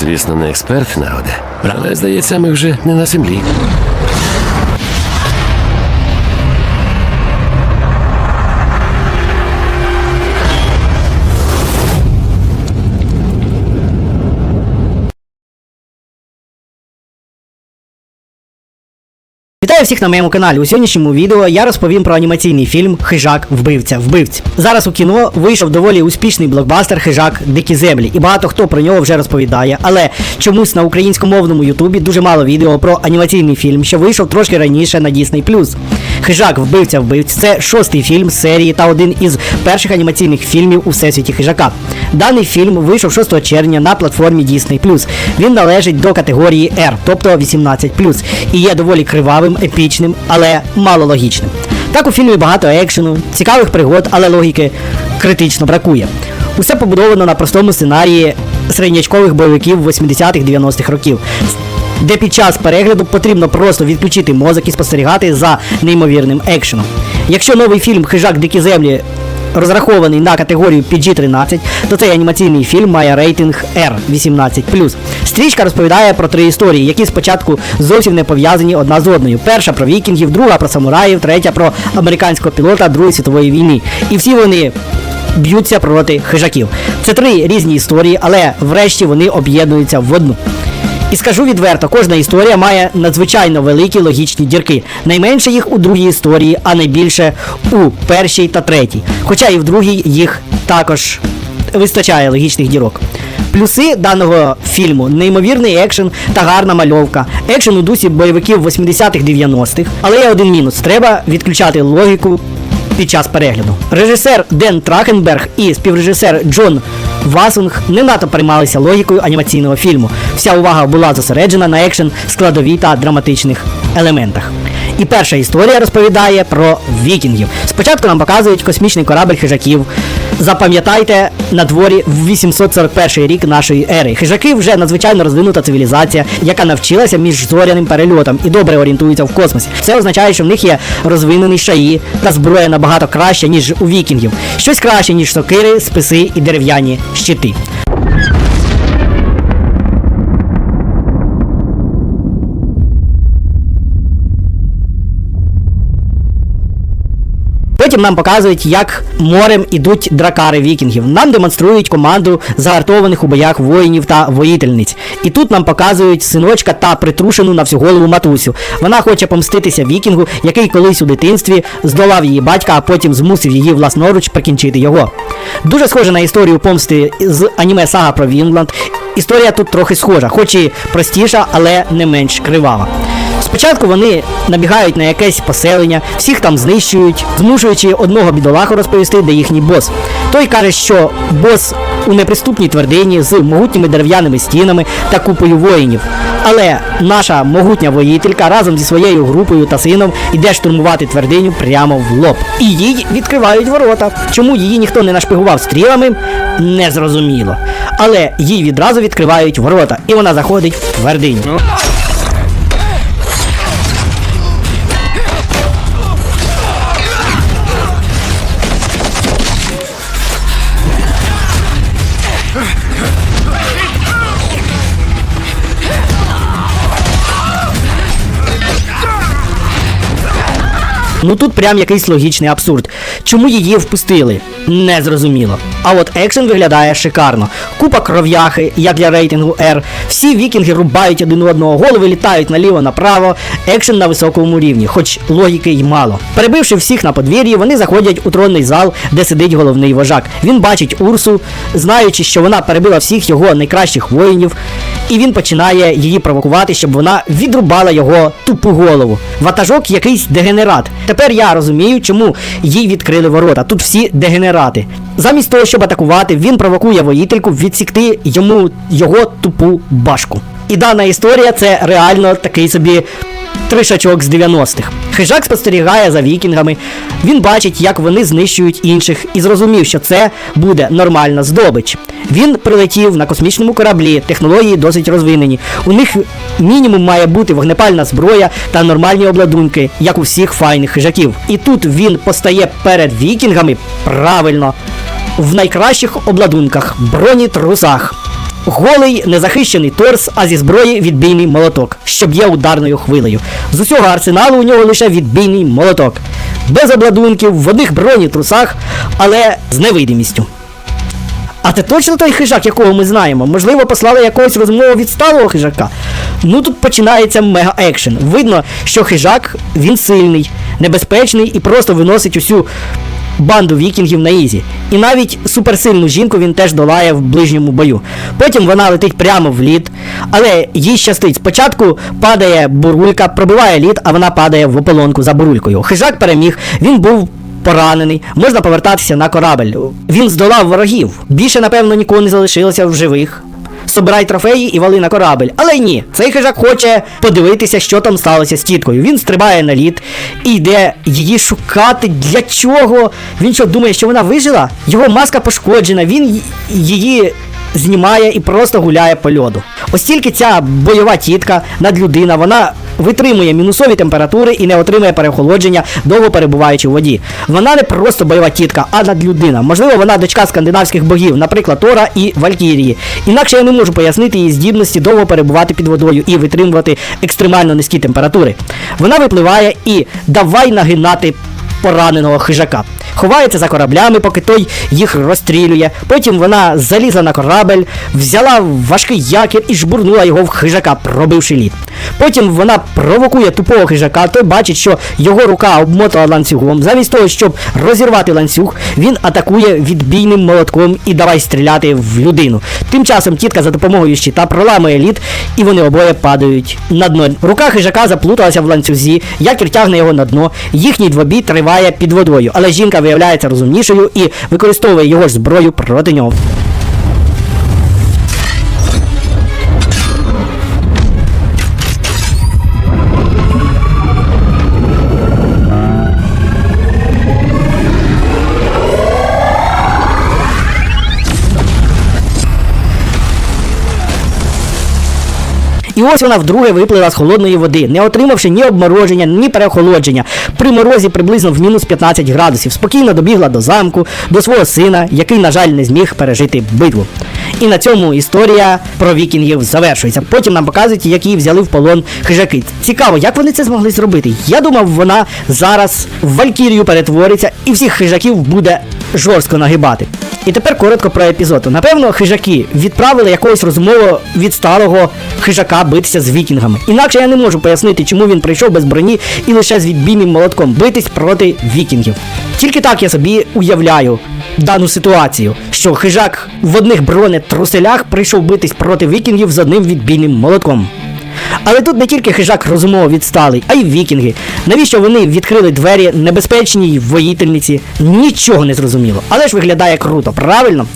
Звісно, не експерт народе, але здається, ми вже не на землі. Вітаю всіх на моєму каналі. У сьогоднішньому відео я розповім про анімаційний фільм Хижак вбивця вбивць. Зараз у кіно вийшов доволі успішний блокбастер Хижак Дикі землі, і багато хто про нього вже розповідає. Але чомусь на українськомовному Ютубі дуже мало відео про анімаційний фільм, що вийшов трошки раніше на Disney+. Хижак вбивця вбивць це шостий фільм серії та один із перших анімаційних фільмів у всесвіті хижака. Даний фільм вийшов 6 червня на платформі Disney+. Він належить до категорії R, тобто 18+, і є доволі кривавим, епічним, але мало логічним. Так у фільмі багато екшену, цікавих пригод, але логіки критично бракує. Усе побудовано на простому сценарії середнячкових бойовиків 80-х-90-х років. Де під час перегляду потрібно просто відключити мозок і спостерігати за неймовірним екшеном. Якщо новий фільм Хижак Дикі землі розрахований на категорію PG-13, то цей анімаційний фільм має рейтинг R18+. Стрічка розповідає про три історії, які спочатку зовсім не пов'язані одна з одною. Перша про вікінгів, друга про самураїв, третя про американського пілота Другої світової війни. І всі вони б'ються проти хижаків. Це три різні історії, але врешті вони об'єднуються в одну. І скажу відверто, кожна історія має надзвичайно великі логічні дірки. Найменше їх у другій історії, а найбільше у першій та третій. Хоча і в другій їх також вистачає логічних дірок. Плюси даного фільму неймовірний екшен та гарна мальовка. Екшен у дусі бойовиків 80-х 90-х. Але є один мінус: треба відключати логіку під час перегляду. Режисер Ден Трахенберг і співрежисер Джон Васунг не надто приймалися логікою анімаційного фільму. Вся увага була зосереджена на екшен, складовій та драматичних елементах. І перша історія розповідає про вікінгів. Спочатку нам показують космічний корабль хижаків. Запам'ятайте, на дворі 841 рік нашої ери. Хижаки вже надзвичайно розвинута цивілізація, яка навчилася міжзоряним перельотом і добре орієнтується в космосі. Це означає, що в них є розвинений шаї та зброя набагато краще, ніж у вікінгів. Щось краще, ніж сокири, списи і дерев'яні щити. Потім нам показують, як морем ідуть дракари вікінгів. Нам демонструють команду загартованих у боях воїнів та воїтельниць. І тут нам показують синочка та притрушену на всю голову матусю. Вона хоче помститися вікінгу, який колись у дитинстві здолав її батька, а потім змусив її власноруч прикінчити його. Дуже схоже на історію помсти з аніме сага про Вінланд. Історія тут трохи схожа, хоч і простіша, але не менш кривава. Спочатку вони набігають на якесь поселення, всіх там знищують, змушуючи одного бідолаху розповісти, де їхній бос. Той каже, що бос у неприступній твердині з могутніми дерев'яними стінами та купою воїнів. Але наша могутня воїтелька разом зі своєю групою та сином іде штурмувати твердиню прямо в лоб. І їй відкривають ворота. Чому її ніхто не нашпигував стрілами, незрозуміло. Але їй відразу відкривають ворота, і вона заходить в твердиню. Ну тут прям якийсь логічний абсурд. Чому її впустили? Незрозуміло. А от екшен виглядає шикарно. Купа кров'яхи, як для рейтингу R. Всі вікінги рубають один одного, голови літають наліво-направо. Екшен на високому рівні, хоч логіки й мало. Перебивши всіх на подвір'ї, вони заходять у тронний зал, де сидить головний вожак. Він бачить Урсу, знаючи, що вона перебила всіх його найкращих воїнів, і він починає її провокувати, щоб вона відрубала його тупу голову. Ватажок якийсь дегенерат. Тепер я розумію, чому їй відкрили ворота. Тут всі дегенерати. Замість того, щоб атакувати, він провокує воїтельку відсікти йому його тупу башку. І дана історія це реально такий собі тришачок з 90-х. Хижак спостерігає за вікінгами. Він бачить, як вони знищують інших, і зрозумів, що це буде нормальна здобич. Він прилетів на космічному кораблі, технології досить розвинені. У них мінімум має бути вогнепальна зброя та нормальні обладунки, як у всіх файних хижаків. І тут він постає перед вікінгами правильно, в найкращих обладунках, бронітрусах. Голий незахищений торс, а зі зброї відбійний молоток, що б'є ударною хвилею. З усього арсеналу у нього лише відбійний молоток. Без обладунків, в одних броні трусах, але з невидимістю. А це точно той хижак, якого ми знаємо? Можливо, послали якогось розмову відсталого хижака? Ну тут починається мега-екшен. Видно, що хижак він сильний, небезпечний і просто виносить усю банду вікінгів на ізі. І навіть суперсильну жінку він теж долає в ближньому бою. Потім вона летить прямо в лід, але їй щастить. Спочатку падає бурулька, пробиває лід, а вона падає в ополонку за бурулькою. Хижак переміг, він був поранений, можна повертатися на корабель. Він здолав ворогів. Більше, напевно, нікого не залишилося в живих. Собирай трофеї і вали на корабель. Але ні, цей хижак хоче подивитися, що там сталося з тіткою. Він стрибає на лід і йде її шукати. Для чого? Він що думає, що вона вижила? Його маска пошкоджена, він її знімає і просто гуляє по льоду. Ось тільки ця бойова тітка надлюдина, вона витримує мінусові температури і не отримує переохолодження, довго перебуваючи в воді. Вона не просто бойова тітка, а надлюдина. Можливо, вона дочка скандинавських богів, наприклад, Тора і Валькірії. Інакше я не можу пояснити її здібності довго перебувати під водою і витримувати екстремально низькі температури. Вона випливає і давай нагинати пораненого хижака. Ховається за кораблями, поки той їх розстрілює. Потім вона залізла на корабель, взяла важкий якір і жбурнула його в хижака, пробивши лід. Потім вона провокує тупого хижака, той бачить, що його рука обмотала ланцюгом. Замість того, щоб розірвати ланцюг, він атакує відбійним молотком і давай стріляти в людину. Тим часом тітка за допомогою щита проламує лід, і вони обоє падають на дно. Рука хижака заплуталася в ланцюзі, якір тягне його на дно. Їхній двобій триває під водою, але жінка виявляється розумнішою і використовує його ж зброю проти нього. І ось вона вдруге виплила з холодної води, не отримавши ні обмороження, ні переохолодження. При морозі приблизно в мінус 15 градусів. Спокійно добігла до замку, до свого сина, який, на жаль, не зміг пережити битву. І на цьому історія про вікінгів завершується. Потім нам показують, як її взяли в полон хижаки. Цікаво, як вони це змогли зробити. Я думав, вона зараз в Валькірію перетвориться і всіх хижаків буде жорстко нагибати. І тепер коротко про епізод. Напевно, хижаки відправили якогось від старого хижака битися з вікінгами. Інакше я не можу пояснити, чому він прийшов без броні і лише з відбійним молотком битись проти вікінгів. Тільки так я собі уявляю дану ситуацію, що хижак в одних бронетруселях прийшов битись проти вікінгів з одним відбійним молотком. Але тут не тільки хижак розумово відсталий, а й вікінги. Навіщо вони відкрили двері небезпечній воїтельниці? Нічого не зрозуміло. Але ж виглядає круто, правильно?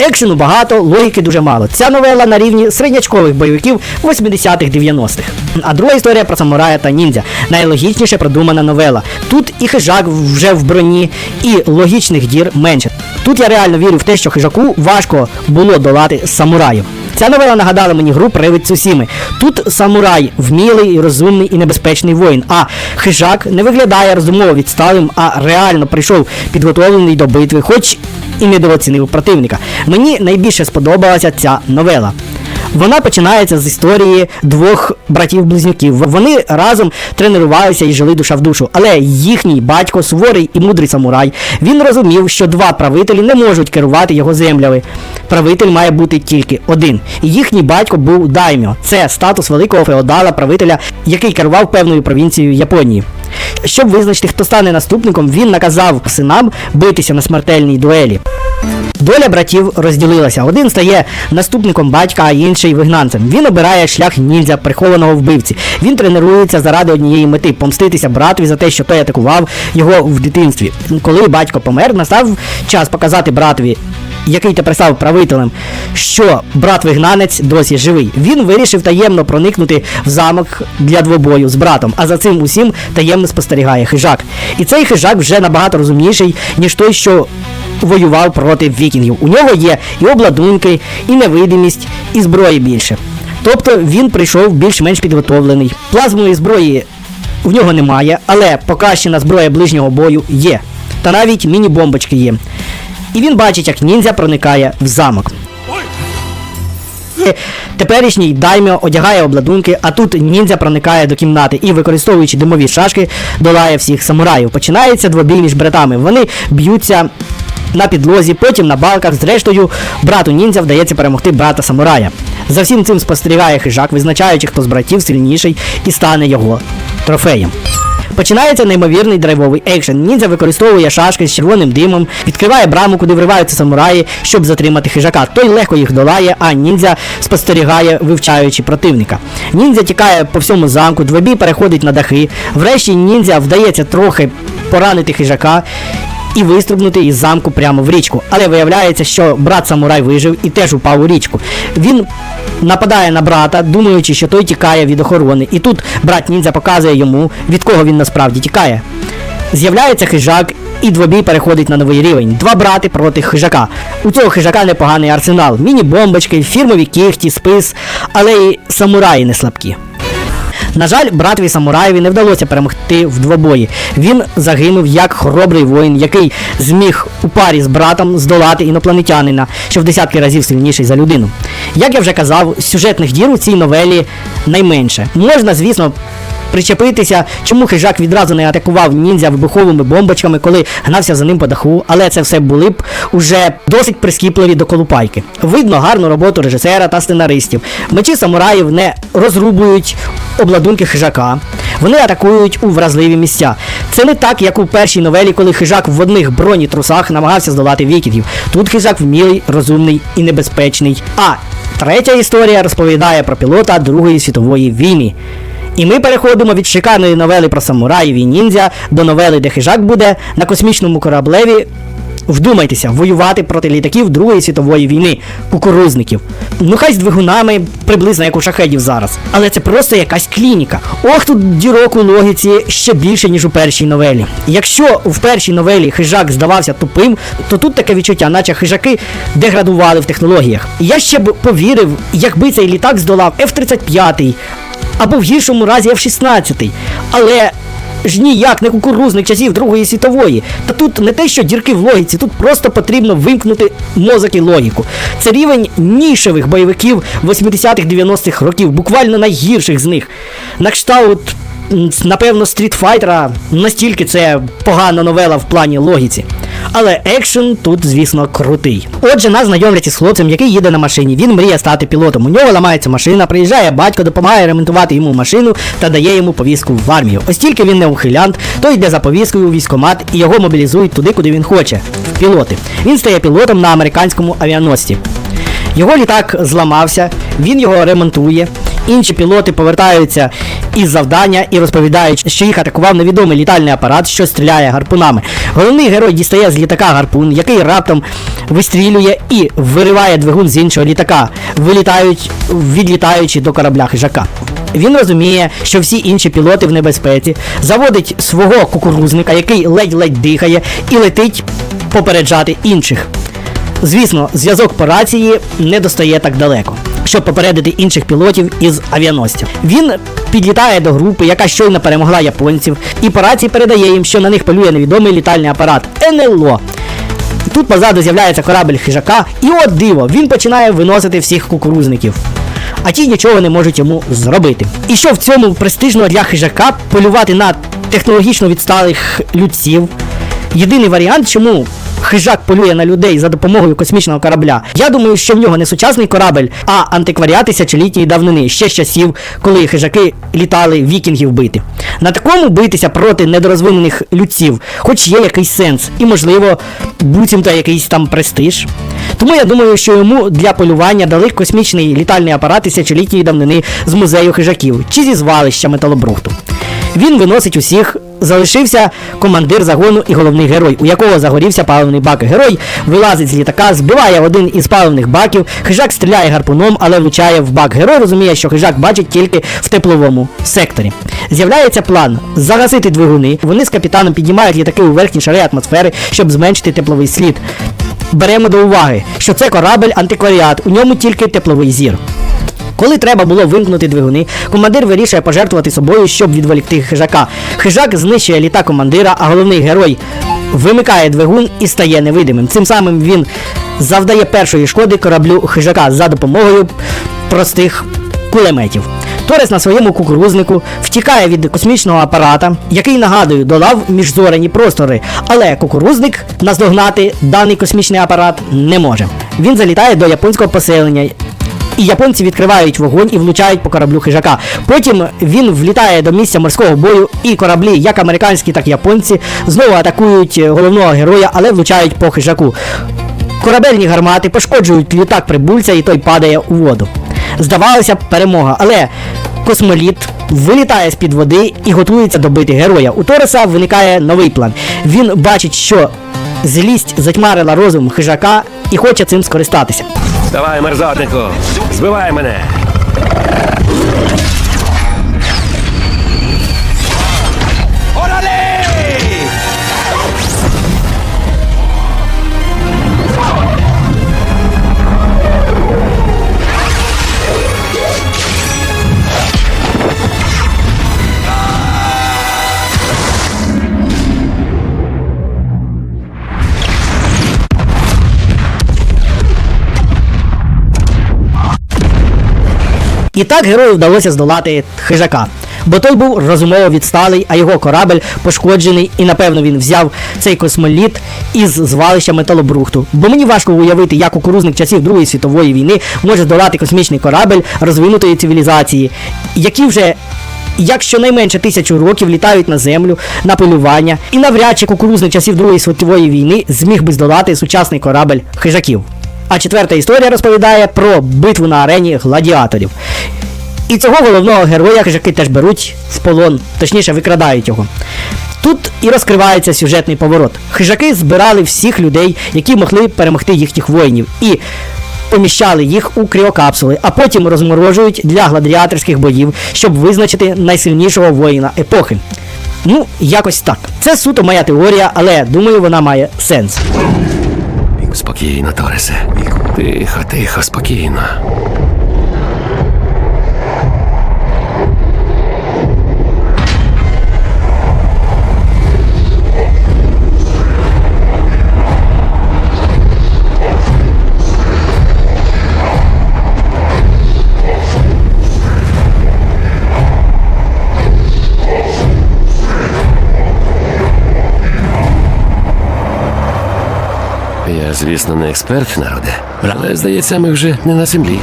Екшену багато, логіки дуже мало. Ця новела на рівні середнячкових бойовиків 80-х-90-х. А друга історія про самурая та ніндзя. Найлогічніше продумана новела. Тут і хижак вже в броні, і логічних дір менше. Тут я реально вірю в те, що хижаку важко було долати самураїв. Ця новела нагадала мені гру Привид Цусіми. Тут самурай вмілий, розумний і небезпечний воїн, а хижак не виглядає розумово відсталим, а реально прийшов підготовлений до битви, хоч і недооцінив противника. Мені найбільше сподобалася ця новела. Вона починається з історії двох братів-близнюків. Вони разом тренувалися і жили душа в душу. Але їхній батько, суворий і мудрий самурай, він розумів, що два правителі не можуть керувати його землями. Правитель має бути тільки один. І їхній батько був даймьо. Це статус великого феодала, правителя, який керував певною провінцією Японії. Щоб визначити, хто стане наступником, він наказав синам битися на смертельній дуелі. Доля братів розділилася. Один стає наступником батька, а інший вигнанцем. Він обирає шлях ніндзя, прихованого вбивці. Він тренується заради однієї мети помститися братові за те, що той атакував його в дитинстві. Коли батько помер, настав час показати братові. Який тепер став правителем, що брат-вигнанець досі живий. Він вирішив таємно проникнути в замок для двобою з братом, а за цим усім таємно спостерігає хижак. І цей хижак вже набагато розумніший, ніж той, що воював проти вікінгів. У нього є і обладунки, і невидимість, і зброї більше. Тобто він прийшов більш-менш підготовлений. Плазмової зброї в нього немає, але покращена зброя ближнього бою є. Та навіть міні-бомбочки є. І він бачить, як ніндзя проникає в замок. Теперішній даймьо одягає обладунки, а тут ніндзя проникає до кімнати і, використовуючи димові шашки, долає всіх самураїв. Починається двобій між братами. Вони б'ються на підлозі, потім на балках. Зрештою, брату ніндзя вдається перемогти брата самурая. За всім цим спостерігає хижак, визначаючи, хто з братів сильніший і стане його трофеєм. Починається неймовірний драйвовий екшен. Ніндзя використовує шашки з червоним димом, відкриває браму, куди вриваються самураї, щоб затримати хижака. Той легко їх долає, а ніндзя спостерігає, вивчаючи противника. Ніндзя тікає по всьому замку, двобій переходить на дахи. Врешті ніндзя вдається трохи поранити хижака. І вистрибнути із замку прямо в річку. Але виявляється, що брат самурай вижив і теж упав у річку. Він нападає на брата, думаючи, що той тікає від охорони. І тут брат ніндзя показує йому, від кого він насправді тікає. З'являється хижак, і двобій переходить на новий рівень. Два брати проти хижака. У цього хижака непоганий арсенал. Міні-бомбочки, фірмові кіхті, спис, але й самураї не слабкі. На жаль, братві самураєві не вдалося перемогти в двобої. Він загинув як хоробрий воїн, який зміг у парі з братом здолати інопланетянина, що в десятки разів сильніший за людину. Як я вже казав, сюжетних дір у цій новелі найменше. Можна, звісно. Причепитися, чому хижак відразу не атакував ніндзя вибуховими бомбочками, коли гнався за ним по даху, але це все були б уже досить прискіпливі до колупайки. Видно гарну роботу режисера та сценаристів. Мечі самураїв не розрубують обладунки хижака. Вони атакують у вразливі місця. Це не так, як у першій новелі, коли хижак в одних бронітрусах намагався здолати вікінгів. Тут хижак вмілий, розумний і небезпечний. А третя історія розповідає про пілота Другої світової війни. І ми переходимо від шикарної новели про самураїв і ніндзя до новели, де хижак буде на космічному кораблеві. Вдумайтеся, воювати проти літаків Другої світової війни, кукурузників. Ну хай з двигунами приблизно як у шахедів зараз. Але це просто якась клініка. Ох, тут дірок у логіці ще більше, ніж у першій новелі. Якщо в першій новелі хижак здавався тупим, то тут таке відчуття, наче хижаки деградували в технологіях. Я ще б повірив, якби цей літак здолав F-35 або в гіршому разі F-16. Але ж ніяк не кукурузник часів Другої світової. Та тут не те, що дірки в логіці, тут просто потрібно вимкнути мозок і логіку. Це рівень нішевих бойовиків 80-х 90-х років, буквально найгірших з них. На кшталт, напевно, стрітфайтера настільки це погана новела в плані логіці. Але екшен тут, звісно, крутий. Отже, нас знайомлять із хлопцем, який їде на машині. Він мріє стати пілотом. У нього ламається машина, приїжджає батько, допомагає ремонтувати йому машину та дає йому повістку в армію. Ось тільки він не ухилянт, то йде за повісткою у військкомат і його мобілізують туди, куди він хоче в пілоти. Він стає пілотом на американському авіаносці. Його літак зламався, він його ремонтує. Інші пілоти повертаються із завдання і розповідають, що їх атакував невідомий літальний апарат, що стріляє гарпунами. Головний герой дістає з літака гарпун, який раптом вистрілює і вириває двигун з іншого літака, вилітають, відлітаючи до корабля хижака. Він розуміє, що всі інші пілоти в небезпеці, заводить свого кукурузника, який ледь-ледь дихає, і летить попереджати інших. Звісно, зв'язок по рації не достає так далеко, щоб попередити інших пілотів із авіаносців. Він підлітає до групи, яка щойно перемогла японців, і по рації передає їм, що на них полює невідомий літальний апарат НЛО. Тут позаду з'являється корабль хижака, і от диво, він починає виносити всіх кукурузників. А ті нічого не можуть йому зробити. І що в цьому престижного для хижака полювати на технологічно відсталих людців? Єдиний варіант, чому хижак полює на людей за допомогою космічного корабля. Я думаю, що в нього не сучасний корабель, а антикваріат тисячолітньої давнини, ще з часів, коли хижаки літали вікінгів бити. На такому битися проти недорозвинених людців, хоч є якийсь сенс, і, можливо, буцімто якийсь там престиж. Тому я думаю, що йому для полювання дали космічний літальний апарат тисячолітньої давнини з музею хижаків чи зі звалища металобрухту. Він виносить усіх. Залишився командир загону і головний герой, у якого загорівся паливний бак. Герой вилазить з літака, збиває один із паливних баків, хижак стріляє гарпуном, але влучає в бак. Герой розуміє, що хижак бачить тільки в тепловому секторі. З'являється план загасити двигуни. Вони з капітаном піднімають літаки у верхні шари атмосфери, щоб зменшити тепловий слід. Беремо до уваги, що це корабель антикваріат, у ньому тільки тепловий зір. Коли треба було вимкнути двигуни, командир вирішує пожертвувати собою, щоб відволікти хижака. Хижак знищує літак командира, а головний герой вимикає двигун і стає невидимим. Цим самим він завдає першої шкоди кораблю хижака за допомогою простих кулеметів. Торес на своєму кукурузнику втікає від космічного апарата, який, нагадую, долав міжзорені простори, але кукурузник наздогнати даний космічний апарат не може. Він залітає до японського поселення. І японці відкривають вогонь і влучають по кораблю хижака. Потім він влітає до місця морського бою, і кораблі, як американські, так і японці, знову атакують головного героя, але влучають по хижаку. Корабельні гармати пошкоджують літак прибульця, і той падає у воду. Здавалося б, перемога, але космоліт вилітає з-під води і готується добити героя. У Тореса виникає новий план. Він бачить, що злість затьмарила розум хижака і хоче цим скористатися. Давай, мерзотнику, збивай мене. І так герою вдалося здолати хижака. Бо той був розумово відсталий, а його корабель пошкоджений, і напевно він взяв цей космоліт із звалища металобрухту. Бо мені важко уявити, як кукурузник часів Другої світової війни може здолати космічний корабель розвинутої цивілізації, які вже як щонайменше тисячу років літають на землю на полювання, і навряд чи кукурузник часів Другої світової війни зміг би здолати сучасний корабель хижаків. А четверта історія розповідає про битву на арені гладіаторів. І цього головного героя хижаки теж беруть в полон, точніше викрадають його. Тут і розкривається сюжетний поворот. Хижаки збирали всіх людей, які могли перемогти їхніх воїнів, і поміщали їх у кріокапсули, а потім розморожують для гладіаторських боїв, щоб визначити найсильнішого воїна епохи. Ну, якось так. Це суто моя теорія, але думаю, вона має сенс. Спокійно, Торесе. Тихо, тихо, спокійно. Я, звісно, не експерт, народе, але здається, ми вже не на землі.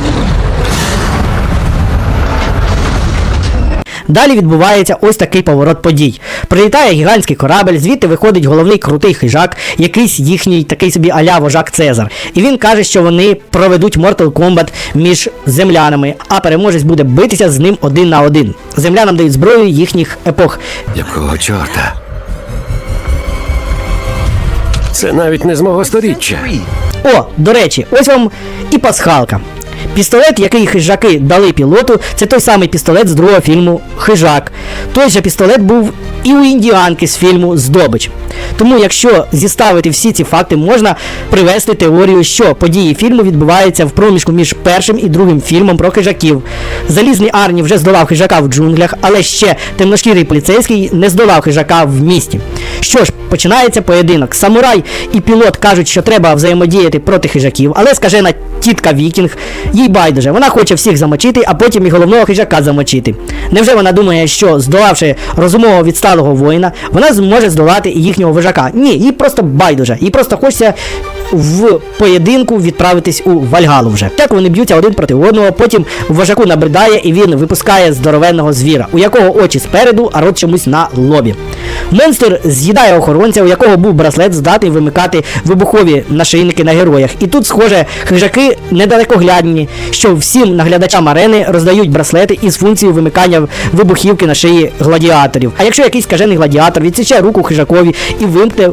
Далі відбувається ось такий поворот подій. Прилітає гігантський корабель, звідти виходить головний крутий хижак, якийсь їхній такий собі аля вожак Цезар. І він каже, що вони проведуть Mortal Kombat між землянами, а переможець буде битися з ним один на один. Землянам дають зброю їхніх епох. Якого чорта? Це навіть не з мого сторіччя. О, до речі, ось вам і пасхалка. Пістолет, який хижаки дали пілоту, це той самий пістолет з другого фільму Хижак. Той же пістолет був і у індіанки з фільму Здобич. Тому, якщо зіставити всі ці факти, можна привести теорію, що події фільму відбуваються в проміжку між першим і другим фільмом про хижаків. Залізний Арні вже здолав хижака в джунглях, але ще темношкірий поліцейський не здолав хижака в місті. Що ж, починається поєдинок. Самурай і пілот кажуть, що треба взаємодіяти проти хижаків, але скажена тітка Вікінг, їй байдуже, вона хоче всіх замочити, а потім і головного хижака замочити. Невже вона думає, що здолавши розумового відсталого воїна, вона зможе здолати і їхнього вожака? Ні, їй просто байдуже, їй просто хочеться в поєдинку відправитись у Вальгалу вже. Так вони б'ються один проти одного, потім вожаку набридає і він випускає здоровенного звіра, у якого очі спереду, а рот чомусь на лобі. Монстр з'їдає охоронця, у якого був браслет, здатний вимикати вибухові нашийники на героях. І тут, схоже, хижаки недалекоглядні, що всім наглядачам арени роздають браслети із функцією вимикання вибухівки на шиї гладіаторів. А якщо якийсь скажений гладіатор відсіче руку хижакові і вимкне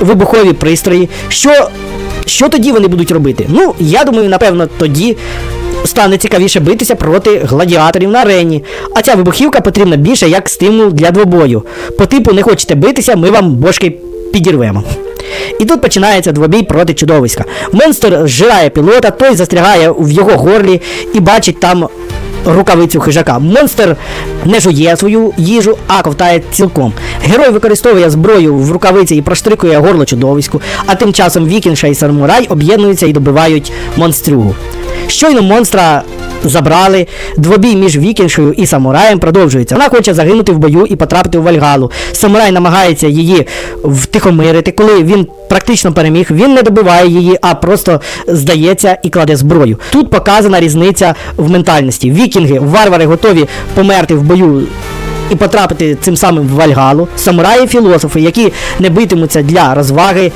вибухові пристрої, що, що тоді вони будуть робити? Ну, я думаю, напевно, тоді. Стане цікавіше битися проти гладіаторів на арені. А ця вибухівка потрібна більше як стимул для двобою. По типу не хочете битися, ми вам бошки підірвемо. І тут починається двобій проти чудовиська. Монстр зжирає пілота, той застрягає в його горлі і бачить там рукавицю хижака. Монстр не жує свою їжу, а ковтає цілком. Герой використовує зброю в рукавиці і проштрикує горло чудовиську, а тим часом вікінша і самурай об'єднуються і добивають монстрюгу. Щойно монстра забрали, двобій між вікіншою і самураєм продовжується. Вона хоче загинути в бою і потрапити в Вальгалу. Самурай намагається її втихомирити, коли він практично переміг, він не добиває її, а просто здається і кладе зброю. Тут показана різниця в ментальності. Вікінги, варвари готові померти в бою і потрапити цим самим в Вальгалу, самураї філософи, які не битимуться для розваги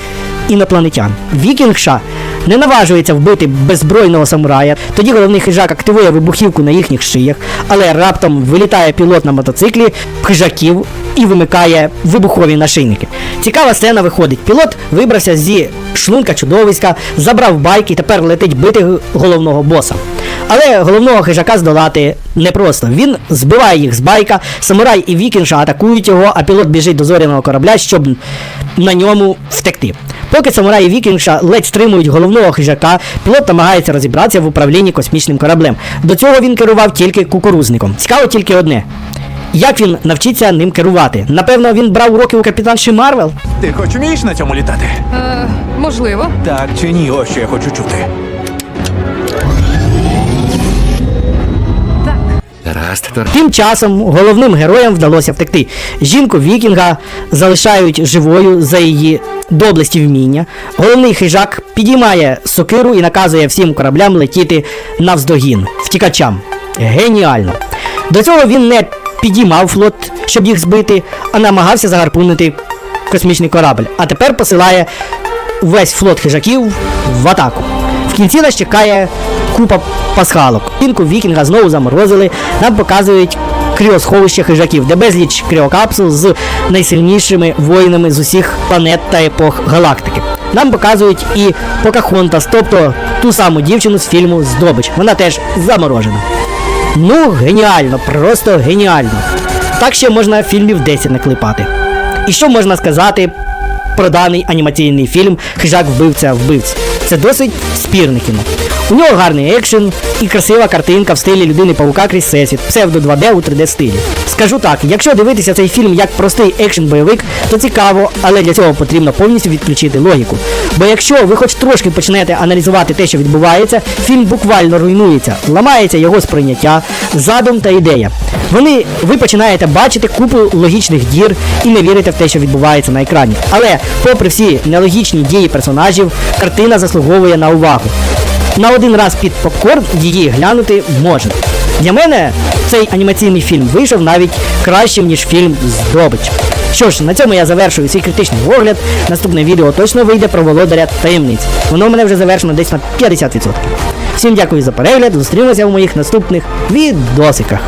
інопланетян. Вікінгша не наважується вбити беззбройного самурая. Тоді головний хижак активує вибухівку на їхніх шиях, але раптом вилітає пілот на мотоциклі хижаків і вимикає вибухові нашийники. Цікава сцена виходить. Пілот вибрався зі шлунка чудовиська, забрав байк і тепер летить бити головного боса. Але головного хижака здолати непросто. Він збиває їх з байка, самурай і вікінша атакують його, а пілот біжить до зоряного корабля, щоб на ньому втекти. Поки самурай і вікінша ледь стримують головного хижака, пілот намагається розібратися в управлінні космічним кораблем. До цього він керував тільки кукурузником. Цікаво тільки одне. Як він навчиться ним керувати? Напевно, він брав уроки у капітанші Марвел? Ти хоч вмієш на цьому літати? Е, можливо. Так чи ні? Ось що я хочу чути. Гаразд, Тор. Тим часом головним героям вдалося втекти. Жінку Вікінга залишають живою за її доблесті вміння. Головний хижак підіймає сокиру і наказує всім кораблям летіти навздогін втікачам. Геніально! До цього він не підіймав флот, щоб їх збити, а намагався загарпунити космічний корабль. А тепер посилає весь флот хижаків в атаку. В кінці нас чекає купа пасхалок. Пінку вікінга знову заморозили. Нам показують кріосховище хижаків, де безліч кріокапсул з найсильнішими воїнами з усіх планет та епох галактики. Нам показують і Покахонтас, тобто ту саму дівчину з фільму Здобич. Вона теж заморожена. Ну, геніально, просто геніально. Так ще можна фільмів 10 наклепати. І що можна сказати про даний анімаційний фільм Хижак вбивця вбивць? Це досить спірне кіно. У нього гарний екшен і красива картинка в стилі людини павука крізь всесвіт, псевдо 2D у 3D стилі. Скажу так, якщо дивитися цей фільм як простий екшен-бойовик, то цікаво, але для цього потрібно повністю відключити логіку. Бо якщо ви хоч трошки почнете аналізувати те, що відбувається, фільм буквально руйнується, ламається його сприйняття, задум та ідея. Вони ви починаєте бачити купу логічних дір і не вірите в те, що відбувається на екрані. Але, попри всі нелогічні дії персонажів, картина заслуговує на увагу. На один раз під попкорн її глянути можна. Для мене цей анімаційний фільм вийшов навіть кращим, ніж фільм Здобич. Що ж, на цьому я завершую свій критичний огляд. Наступне відео точно вийде про володаря таємниць. Воно в мене вже завершено десь на 50%. Всім дякую за перегляд, зустрінемося в моїх наступних відосиках.